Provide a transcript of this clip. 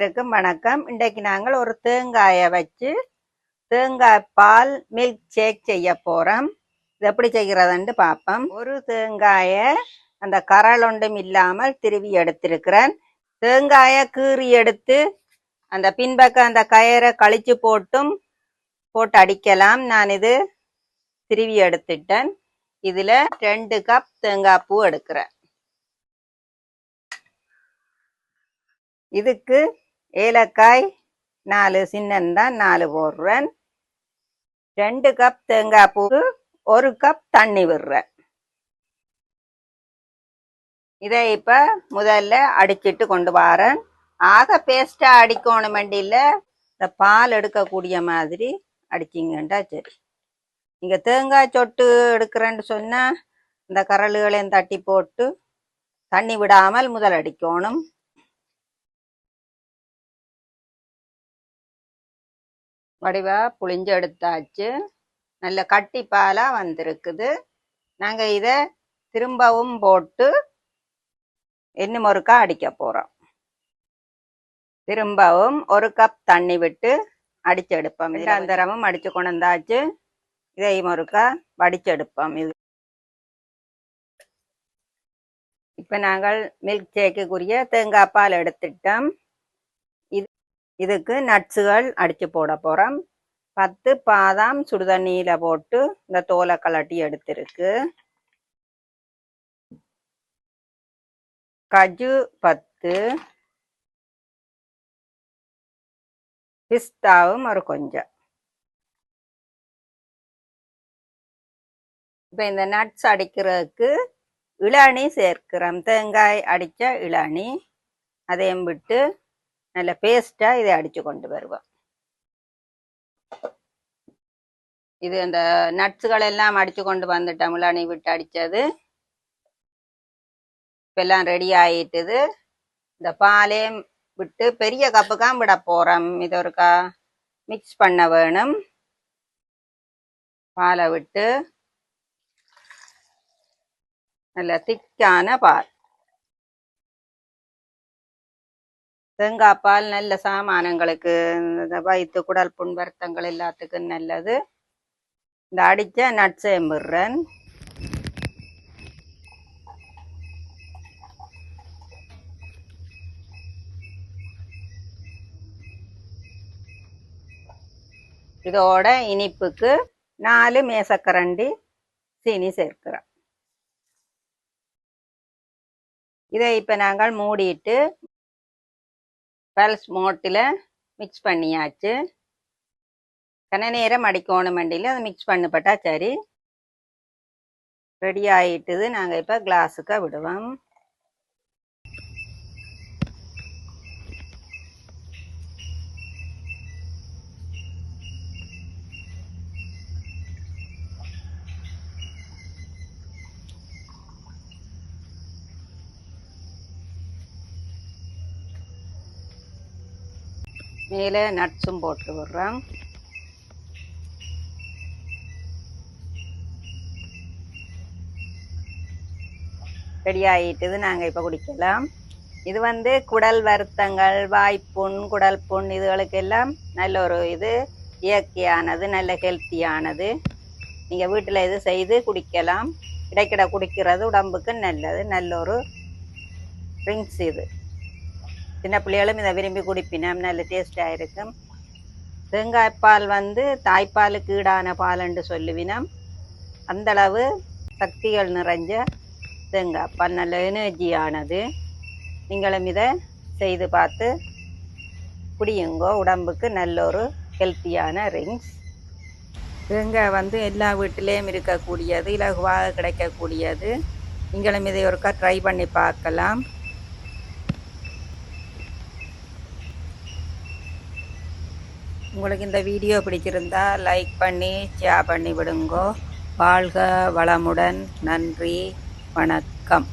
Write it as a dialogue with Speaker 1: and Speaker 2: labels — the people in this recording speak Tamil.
Speaker 1: அனைவருக்கும் வணக்கம். இன்றைக்கு நாங்கள் ஒரு தேங்காயை வச்சு தேங்காய் பால் மில்க் ஷேக் செய்ய போறோம். இது எப்படி செய்கிறதுன்னு பார்ப்போம். ஒரு தேங்காயை அந்த கரல் ஒன்றும் இல்லாமல் திருவி எடுத்திருக்கிறேன். தேங்காயை கீறி எடுத்து அந்த பின்பக்கம் அந்த கயரை கழிச்சு போட்டும் போட்டு அடிக்கலாம். நான் இது திருவி எடுத்துட்டேன். இதுல ரெண்டு கப் தேங்காய் பூ எடுக்கிறேன். இதுக்கு ஏலக்காய் நாலு சின்னந்தான் நாலு போடுறேன். ரெண்டு கப் தேங்காய் பூ ஒரு கப் தண்ணி விடுறேன். இதை இப்ப முதல்ல அடிச்சிட்டு கொண்டு வரேன். ஆக பேஸ்டா அடிக்கணும் வண்டியில. இந்த பால் எடுக்கக்கூடிய மாதிரி அடிச்சிங்கண்டா சரி. இங்க தேங்காய் சொட்டு எடுக்கிறேன்னு சொன்னா இந்த கரலுகளையும் தட்டி போட்டு தண்ணி விடாமல் முதல் அடிக்கணும். வடிவா புளிஞ்சு எடுத்தாச்சு. நல்ல கட்டி பாலா வந்திருக்குது. நாங்க இத திரும்பவும் போட்டு இன்னும் ஒருக்கா அடிக்க போறோம். திரும்பவும் ஒரு கப் தண்ணி விட்டு அடிச்செடுப்போம் இரண்டாந்தரமும் அடிச்சு கொண்டு வந்தாச்சு. இதையும் ஒருக்கா வடிச்செடுப்போம் இது இப்ப நாங்கள் மில்க் ஷேக்குக்குரிய தேங்காய் பால் எடுத்துட்டோம். இதுக்கு நட்ஸுகள் அடிச்சு போட போறோம். பத்து பாதாம் சுடுதண்ணியில் போட்டு இந்த தோலை கலட்டி எடுத்திருக்கு. கஜு பத்து. பிஸ்தாவும் ஒரு கொஞ்சம். இப்ப இந்த நட்ஸ் அடிக்கிறதுக்கு இளநி சேர்க்கிறோம். தேங்காய் அடிச்ச இளநி. அதையும் விட்டு நல்ல பேஸ்டா இதை அடிச்சு கொண்டு வருவோம். இது அந்த நட்ஸுகள் எல்லாம் அடிச்சு கொண்டு வந்துட்டோம்ல நீ விட்டு அடிச்சது. இப்பெல்லாம் ரெடி ஆயிட்டுது. இந்த பாலையும் விட்டு பெரிய கப்புக்காம் விட போறோம். இது ஒருக்கா மிக்ஸ் பண்ண வேணும். பாலை விட்டு. நல்ல திக்கான பால். தேங்காய் பால் நல்ல சாமானங்களுக்கு இந்த வயிற்று குடல் புண் வருத்தங்கள் எல்லாத்துக்கும் நல்லது. இந்த அடிச்ச நட்சேம்பிடுறன் இதோட இனிப்புக்கு நாலு மேசக்கரண்டி சீனி சேர்க்கிறோம் இதை இப்போ நாங்கள் மூடிட்டு பல்ஸ் மோட்டில் மிக்ஸ் பண்ணியாச்சு. கன நேரம் அடிக்கணும் வண்டியில் அதை மிக்ஸ் பண்ணப்பட்டா சரி. ரெடி ஆகிட்டுது நாங்கள் இப்போ கிளாஸுக்கு விடுவோம். மேலே நட்ஸும் போட்டு விடுறோம் ரெடி ஆயிட்டுது நாங்கள் இப்போ குடிக்கலாம். இது வந்து குடல் வருத்தங்கள் வாய்ப்புண் குடல் புண் இதுகளுக்கெல்லாம் நல்ல ஒரு இது இயற்கையானது நல்ல ஹெல்த்தியானது நீங்கள் வீட்டில் இது செய்து குடிக்கலாம். இடைக்கிட குடிக்கிறது உடம்புக்கு நல்லது நல்ல ஒரு ட்ரிங்க்ஸ் இது. சின்ன பிள்ளைகளும் இதை விரும்பி குடிப்பினோம். நல்ல டேஸ்டாக இருக்கும். தேங்காய்ப்பால் வந்து தாய்ப்பாலுக்கு ஈடான பால்ன்னு சொல்லுவினோம். அந்தளவு சக்திகள் நிறைஞ்ச தேங்காய்ப்பால் நல்ல எனர்ஜியானது நீங்களும் இதை செய்து பார்த்து குடியுங்கோ. உடம்புக்கு நல்ல ஒரு ஹெல்த்தியான ரிங்ஸ். தேங்காய் வந்து எல்லா வீட்டிலையும் இருக்கக்கூடியது இலகுவாக கிடைக்கக்கூடியது. நீங்களும் இதை ஒருக்கா ட்ரை பண்ணி பார்க்கலாம். உங்களுக்கு இந்த வீடியோ பிடிச்சிருந்தா லைக் பண்ணி ஷேர் பண்ணி விடுங்கோ. வாழ்க வளமுடன். நன்றி. வணக்கம்.